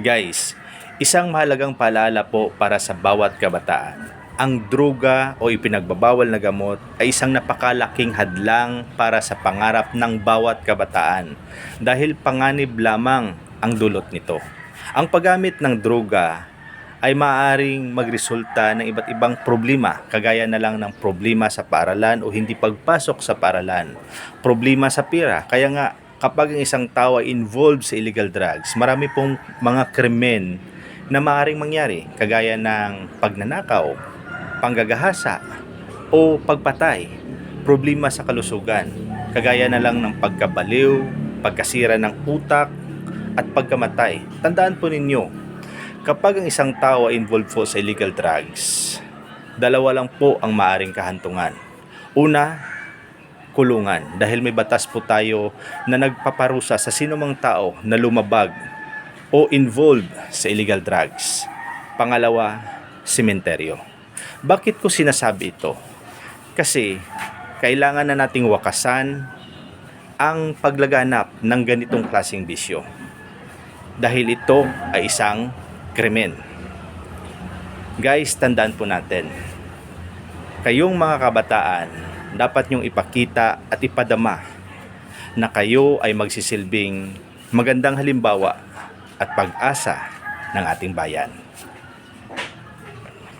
Guys, isang mahalagang paalala po para sa bawat kabataan. Ang droga o ipinagbabawal na gamot ay isang napakalaking hadlang para sa pangarap ng bawat kabataan dahil panganib lamang ang dulot nito. Ang paggamit ng droga ay maaaring magresulta ng iba't ibang problema kagaya na lang ng problema sa paaralan o hindi pagpasok sa paaralan, problema sa pera. Kaya nga kapag ang isang tao ay involved sa illegal drugs, marami pong mga krimen na maaaring mangyari kagaya ng pagnanakaw, panggagahasa o pagpatay, problema sa kalusugan, kagaya na lang ng pagkabaliw, pagkasira ng utak at pagkamatay. Tandaan po ninyo, kapag ang isang tao ay involved po sa illegal drugs, dalawa lang po ang maaring kahantungan. Una, kulungan dahil may batas po tayo na nagpaparusa sa sinumang tao na lumabag o involved sa illegal drugs. Pangalawa, sementeryo. Bakit ko sinasabi ito? Kasi kailangan na nating wakasan ang paglaganap ng ganitong klaseng bisyo. Dahil ito ay isang krimen. Guys, tandaan po natin. Kayong mga kabataan, dapat nyong ipakita at ipadama na kayo ay magsisilbing magandang halimbawa at pag-asa ng ating bayan.